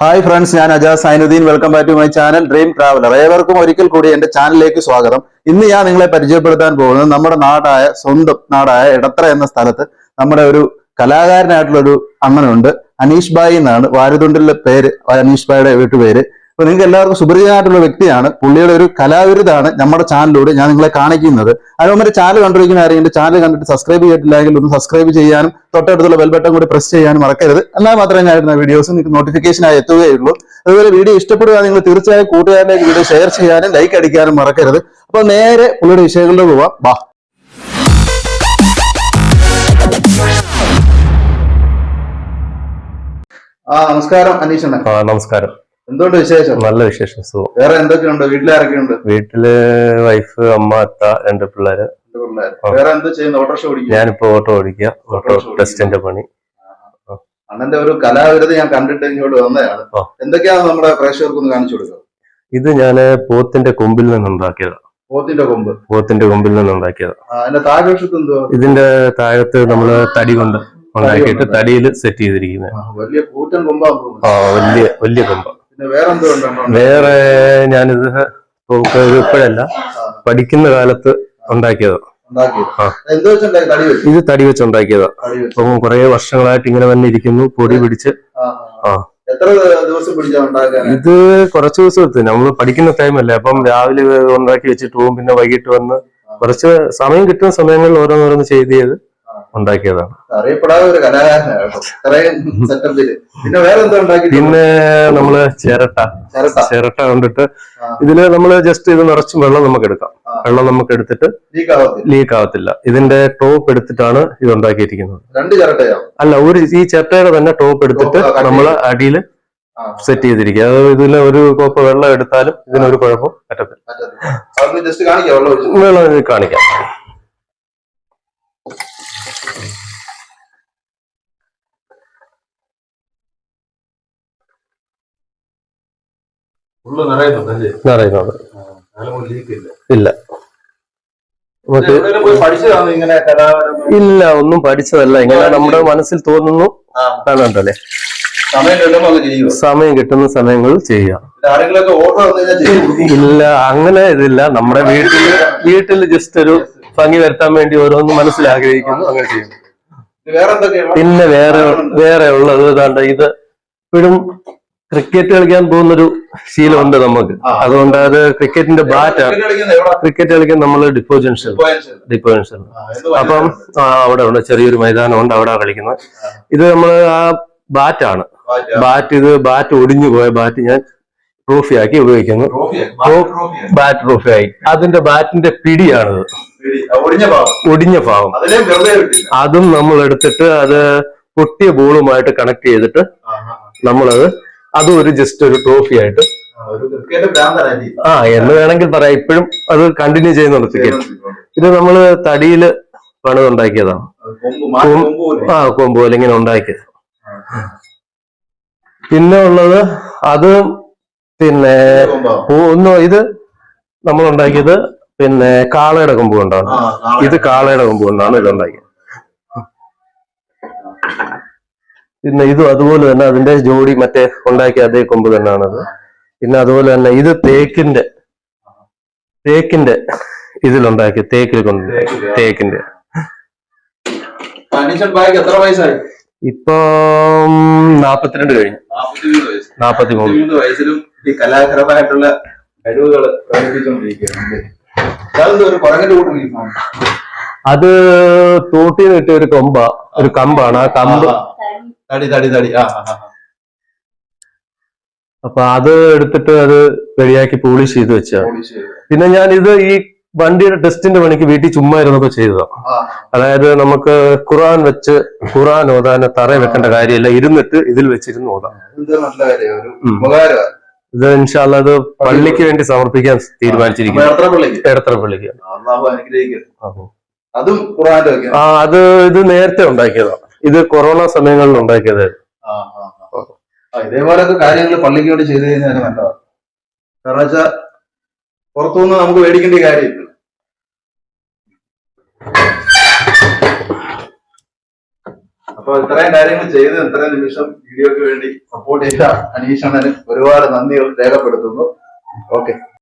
Hi friends ഞാൻ Ajas Sainudheen. Welcome back to my channel dream traveller ഏവർക്കും ഒരിക്കൽ കൂടി എന്റെ ചാനലിലേക്ക് സ്വാഗതം. ഇന്ന് ഞാൻ നിങ്ങളെ പരിചയപ്പെടുത്താൻ പോകുന്നത് നമ്മുടെ നാടായ സ്വന്തം നാടായ എടത്ര എന്ന സ്ഥലത്ത് നമ്മുടെ ഒരു കലാകാരനായിട്ടുള്ള ഒരു അണ്ണനുണ്ട് അനീഷ് ബായി എന്നാണ്. വാരുതുണ്ടിലെ പേര് അനീഷ് ബായിയുടെ വീട്ടുപേര്. അപ്പൊ നിങ്ങൾക്ക് എല്ലാവർക്കും സുപരിചിതനായിട്ടുള്ള വ്യക്തിയാണ്. പുള്ളിയുടെ ഒരു കലാവിരുതാണ് നമ്മുടെ ചാനലിലൂടെ ഞാൻ നിങ്ങളെ കാണിക്കുന്നത്. മുമ്പ് ചാനൽ കണ്ടിരിക്കുന്ന ആരെങ്കിലും ചാനൽ കണ്ടിട്ട് സബ്സ്ക്രൈബ് ചെയ്തിട്ടില്ലെങ്കിൽ ഒന്ന് സബ്സ്ക്രൈബ് ചെയ്യാനും തൊട്ടടുത്തുള്ള ബെൽ ബട്ടൺ കൂടി പ്രസ് ചെയ്യാനും മറക്കരുത്. എന്നാൽ മാത്രമേ ഞാൻ വീഡിയോസ് നിങ്ങൾക്ക് നോട്ടിഫിക്കേഷൻ ആയി എത്തുകയുള്ളൂ. അതുപോലെ വീഡിയോ ഇഷ്ടപ്പെടുക നിങ്ങൾ തീർച്ചയായും കൂട്ടുകാരിലേക്ക് വീഡിയോ ഷെയർ ചെയ്യാനും ലൈക്ക് അടിക്കാനും മറക്കരുത്. അപ്പൊ നേരെ പുള്ളിയുടെ വിഷയങ്ങളിലേക്ക് പോവാം. ബാ. ആ നമസ്കാരം അനീഷ് നമസ്കാരം. എന്തുകൊണ്ട് വിശേഷം? നല്ല വിശേഷം സുഖം. വേറെ എന്തൊക്കെയുണ്ട്? വീട്ടിലാരൊക്കെയുണ്ട് വീട്ടിൽ വൈഫ് അമ്മ അത്ത രണ്ട് പിള്ളേര്. വേറെ എന്താ ചെയ്യുന്നു? ഓട്ടോറിക്ഷ ഓടിക്കുക ഞാനിപ്പോ ഓട്ടോ ഓടിക്കുക. ഓട്ടോ ടെസ്റ്റിന്റെ പണി. അണ്ണന്റെ ഒരു കലാവിരുത് ഞാൻ കണ്ടിട്ട് ഇങ്ങോട്ട് വന്നതാണ് എന്തൊക്കെയാണ് നമ്മുടെ പ്രേക്ഷകർക്ക് ഒന്ന് കാണിച്ചു കൊടുക്കുക? ഇത് ഞാൻ പോത്തിന്റെ കൊമ്പിൽ നിന്നുണ്ടാക്കിയതാ. പോത്തിന്റെ കൊമ്പ്. പോത്തിന്റെ കൊമ്പിൽ നിന്നുണ്ടാക്കിയതാ. ആ, അതിന്റെ എന്തോ ഇതിന്റെ താഴത്ത് നമ്മൾ തടി കൊണ്ട് ഉണ്ടാക്കിയിട്ട് തടിയിൽ സെറ്റ് ചെയ്തിരിക്കുന്നത് വലിയ കൂറ്റൻ കൊമ്പാ ആ വലിയ വലിയ കൊമ്പ. വേറെ ഞാനിത് ഇപ്പോഴല്ല പഠിക്കുന്ന കാലത്ത് ഉണ്ടാക്കിയതാ. ഇത് തടി വെച്ച് ഉണ്ടാക്കിയതാ. അപ്പൊ കുറെ വർഷങ്ങളായിട്ട് ഇങ്ങനെ തന്നെ ഇരിക്കുന്നു പൊടി പിടിച്ച്. ആ, ഇത് കുറച്ച് ദിവസം എടുത്തു നമ്മൾ പഠിക്കുന്ന ടൈമല്ലേ അപ്പം രാവിലെ ഉണ്ടാക്കി വെച്ചിട്ട് പോകും പിന്നെ വൈകിട്ട് വന്ന് കുറച്ച് സമയം കിട്ടുന്ന സമയങ്ങളിൽ ഓരോന്നോരോന്ന് ചെയ്ത് ചെയ്ത് ഉണ്ടാക്കിയതാണ്. അറിയപ്പെടാതെ ഒരു കലാകാരനാണ് പിന്നെ നമ്മൾ ചിരട്ട. ചിരട്ട. കണ്ടിട്ട്. ഇതിൽ നമ്മൾ ജസ്റ്റ് ഇത് നിറച്ചും വെള്ളം നമുക്ക് എടുക്കാം. വെള്ളം നമുക്ക് എടുത്തിട്ട് ലീക്ക് ആവത്തില്ല ഇതിന്റെ ടോപ്പ് എടുത്തിട്ടാണ് ഇത് ഉണ്ടാക്കിയിരിക്കുന്നത്. രണ്ട് ചിരട്ടയാണ് അല്ല ഒരു ഈ ചിരട്ടയുടെ തന്നെ ടോപ്പ് എടുത്തിട്ട് നമ്മൾ നമ്മൾ അടിയിൽ സെറ്റ് ചെയ്തിരിക്കുക. അത് ഇതിൽ ഒരു കോപ്പ് വെള്ളം എടുത്താലും ഇതിനൊരു കുഴപ്പം പറ്റത്തില്ല. വെള്ളം കാണിക്കാം. ലീക്കില്ല ഇല്ല. നമുക്ക് ഇല്ല ഒന്നും പഠിച്ചതല്ല. ഇങ്ങനെ നമ്മുടെ മനസ്സിൽ തോന്നുന്നു കാണണ്ടല്ലേ? സമയം കിട്ടുന്ന സമയങ്ങളിൽ ചെയ്യാം. ഇല്ല അങ്ങനെ ഇതില്ല. നമ്മുടെ വീട്ടിൽ വീട്ടിൽ ജസ്റ്റ് ഒരു ഭംഗി വരുത്താൻ വേണ്ടി ഓരോന്ന് മനസ്സിൽ ആഗ്രഹിക്കുന്നു അങ്ങനെ ചെയ്യും. പിന്നെ വേറെ വേറെ ഉള്ളത് ഏതാണ്ട് ഇത് ഇപ്പോഴും ക്രിക്കറ്റ് കളിക്കാൻ പോകുന്നൊരു ശീലമുണ്ട് നമുക്ക്. അതുകൊണ്ട് അത് ക്രിക്കറ്റിന്റെ ബാറ്റാണ് ക്രിക്കറ്റ് കളിക്കാൻ നമ്മൾ ഡിപ്പോ ജംഗ്ഷൻ ഡിപ്പോ ജംഗ്ഷൻ അപ്പം അവിടെ ഉണ്ട്. ചെറിയൊരു മൈതാനമുണ്ട്. അവിടെ കളിക്കുന്നത്. ഇത് നമ്മൾ ആ ബാറ്റാണ്. ബാറ്റ് ഇത് ബാറ്റ് ഒടിഞ്ഞു പോയ ബാറ്റ് ഞാൻ ട്രോഫി ആക്കി ഉപയോഗിക്കുന്നു? ബാറ്റ് ട്രോഫിയായി അതിന്റെ ബാറ്റിന്റെ പിടിയാണിത്. ഒടിഞ്ഞ ഭാവം അതും നമ്മൾ എടുത്തിട്ട് അത് പൊട്ടിയ ബോളുമായിട്ട് കണക്ട് ചെയ്തിട്ട്. നമ്മളത് അതും ഒരു ജസ്റ്റ് ഒരു ട്രോഫി ആയിട്ട്. ആ, എന്ന് വേണമെങ്കിൽ പറയാം. ഇപ്പോഴും അത് കണ്ടിന്യൂ ചെയ്യുന്നുണ്ട് ക്രിക്കറ്റ് ഇത് നമ്മൾ തടിയിൽ പണിതുണ്ടാക്കിയതാണ് ആ കൊമ്പ് പോലെ ഇങ്ങനെ ഉണ്ടാക്കിയത്. പിന്നെ ഉള്ളത് അത് പിന്നെ. ഒന്ന് ഇത് നമ്മൾ ഉണ്ടാക്കിയത് പിന്നെ കാളയുടെ കൊമ്പ് കൊണ്ടാണ്. ഇത് കാളയുടെ കൊമ്പ് കൊണ്ടാണ് ഇത് ഉണ്ടാക്കിയത് പിന്നെ ഇതും അതുപോലെ തന്നെ അതിന്റെ ജോഡി മറ്റേ ഉണ്ടാക്കിയ അതേ കൊമ്പ് തന്നെയാണത്. പിന്നെ അതുപോലെ തന്നെ ഇത് തേക്കിന്റെ തേക്കിന്റെ ഇതിലുണ്ടാക്കിയ തേക്കിൽ കൊണ്ട്. തേക്കിന്റെ. ഇപ്പം നാപ്പത്തിരണ്ട് കഴിഞ്ഞു. നാപ്പത്തി മൂന്ന് വയസ്സിലും ഈ കഴിവുകൾ അത് തോട്ടിൽ നിന്ന് കിട്ടിയ ഒരു കൊമ്പ ഒരു കമ്പാണ്. ആ കമ്പ് തടി തടി തടി. ആ. അപ്പൊ അത് എടുത്തിട്ട് അത് റെഡിയാക്കി പോളിഷ് ചെയ്ത് വെച്ച. പിന്നെ ഞാൻ ഇത് ഈ വണ്ടിയുടെ ടെസ്റ്റിന്റെ പണിക്ക് വീട്ടിൽ ചുമ്മാ ഇരുന്നപ്പോ ചെയ്തതാണ് ആ, അതായത് നമുക്ക് ഖുറാൻ വെച്ച് ഖുറാൻ ഓതാൻ തറ വെക്കേണ്ട കാര്യമില്ല. ഇരുന്നിട്ട് ഇതിൽ വെച്ചിരുന്ന് ഓതാം. ഇത് ഇൻഷാല്ല അത് പള്ളിക്ക് വേണ്ടി സമർപ്പിക്കാൻ തീരുമാനിച്ചിരിക്കുന്നു. എടത്തറ പള്ളിക്ക്. ആ അത് ഇത് നേരത്തെ ഉണ്ടാക്കിയതാണ് ഇത് കൊറോണ സമയങ്ങളിൽ ഉണ്ടാക്കിയത്. ഇതേപോലൊക്കെ കാര്യങ്ങൾ പള്ളിക്ക് വേണ്ടി ചെയ്തു കഴിഞ്ഞാൽ നല്ലതാണ് കാരണം വെച്ചാൽ പുറത്തുനിന്ന് നമുക്ക് മേടിക്കേണ്ട കാര്യമില്ല. അപ്പൊ ഇത്രയും കാര്യങ്ങൾ ചെയ്ത് ഇത്രയും നിമിഷം വീഡിയോക്ക് വേണ്ടി സപ്പോർട്ട് ചെയ്ത അനീഷണന് ഒരുപാട് നന്ദികൾ രേഖപ്പെടുത്തുന്നു. ഓക്കെ.